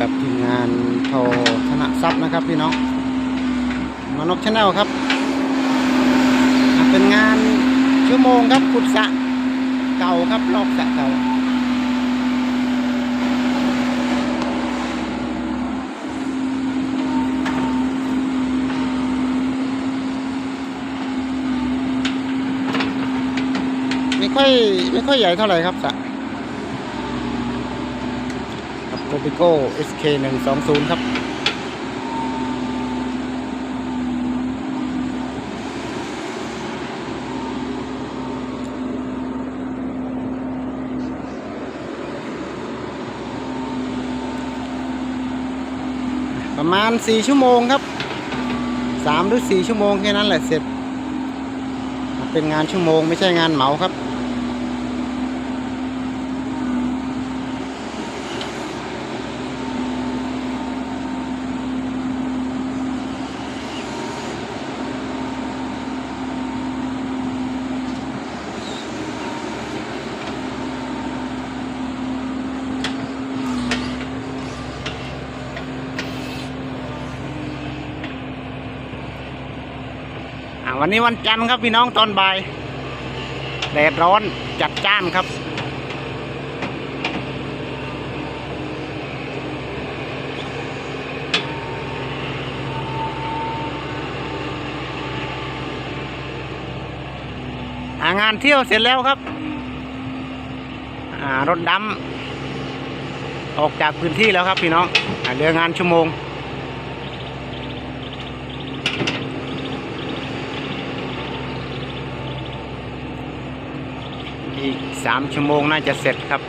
กับทีมงานโทธนทรัพย์นะครับพี่น้องมานกชาแนลครับ เป็นงานชั่วโมงครับขุดสระเก่าครับลอกสระเก่าไม่ค่อยไม่ค่อยใหญ่เท่าไหร่ครับสระ โกปิโก้ SK 1 2 0 ครับประมาณ 4 ชั่วโมงครับ 3 หรือ 4 ชั่วโมงแค่นั้นแหละเสร็จ เป็นงานชั่วโมงไม่ใช่งานเหมาครับ วันนี้วันจันทร์ครับพี่น้องตอนบ่ายแดดร้อนจัดจ้านครับางานเที่ยวเสร็จแล้วครับรถดำออกจากพื้นที่แล้วครับพี่น้องเหลืองานชั่วโมง อีกสามชั่วโมงน่าจะเสร็จครับ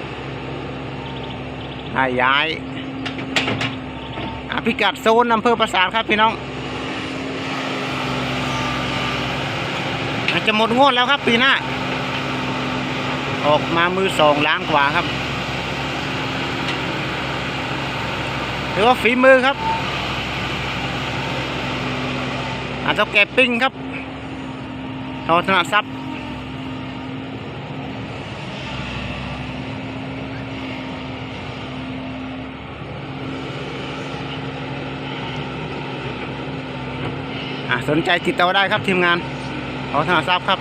ถ้าย้ายพิกัดโซนอำเภอปราสาทครับพี่น้องอาจจะหมดงวดแล้วครับปีหน้า ออกมามือสองล้านกว่าครับถือว่าฝีมือครับอาจจะแกปิ้งครับทอธนทรัพ อะสนใจติดต่อได้ครับทีมงาน ขอธนาทราบครับ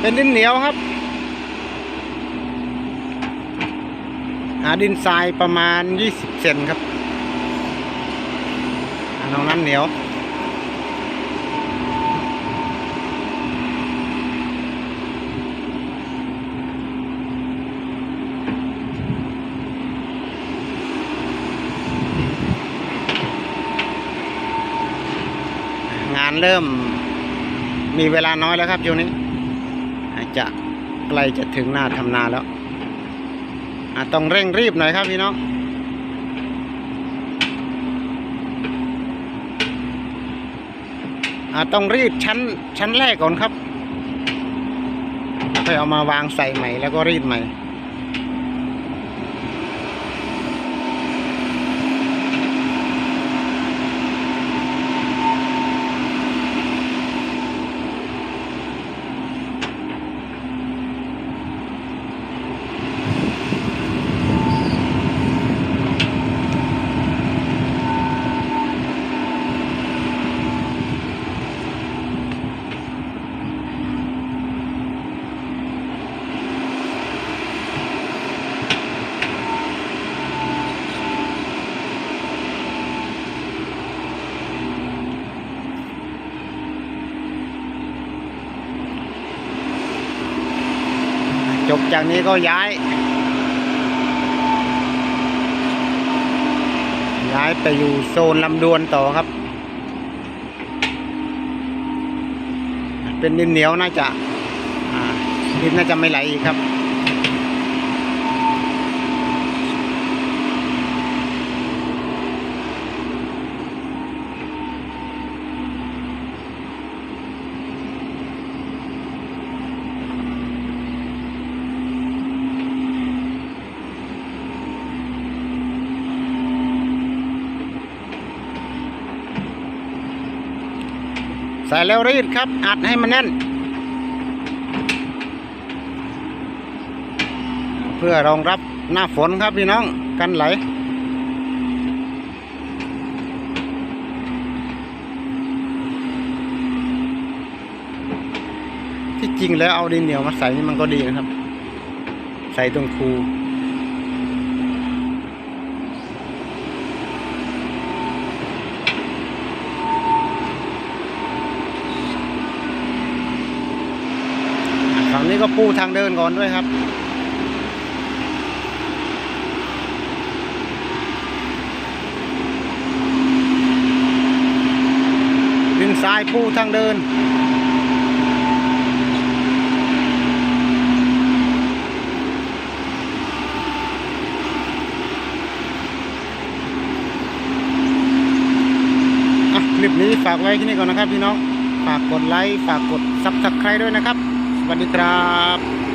เป็นดินเหนียวครับ หาดินทรายประมาณ 20 เซนครับ นตรงนั้นเหนียว งานเริ่มมีเวลาน้อยแล้วครับช่วงนี้จะใกล้จะถึงหน้าทำนาแล้วต้องเร่งรีบหน่อยครับพี่น้อง อ่า ต้องรีดชั้นชั้นแรกก่อนครับค่อยเอามาวางใส่ใหม่แล้วก็รีดใหม่ จบจากนี้ก็ย้าย ย้ายไปอยู่โซนลำดวนต่อครับ เป็นดินเหนียวน่าจะอ่าดินน่าจะไม่ไหลอีกครับ ใส่แล้วรีดครับ อัดให้มันแน่น เพื่อรองรับหน้าฝนครับพี่น้องกันไหลที่จริงแล้วเอาดินเหนียวมาใส่นี่มันก็ดีนะครับ ใส่ตรงคูอะฝั่ง นี้ก็ปูทางเดินก่อนด้วยครับ ดินทรายปูทางเดินอะคลิปนี้ฝากไว้ที่นี่ก่อนนะครับพี่น้อง ฝากกดไลค์ ฝากกดซับสไครต์ด้วยนะครับ วัสดีครับ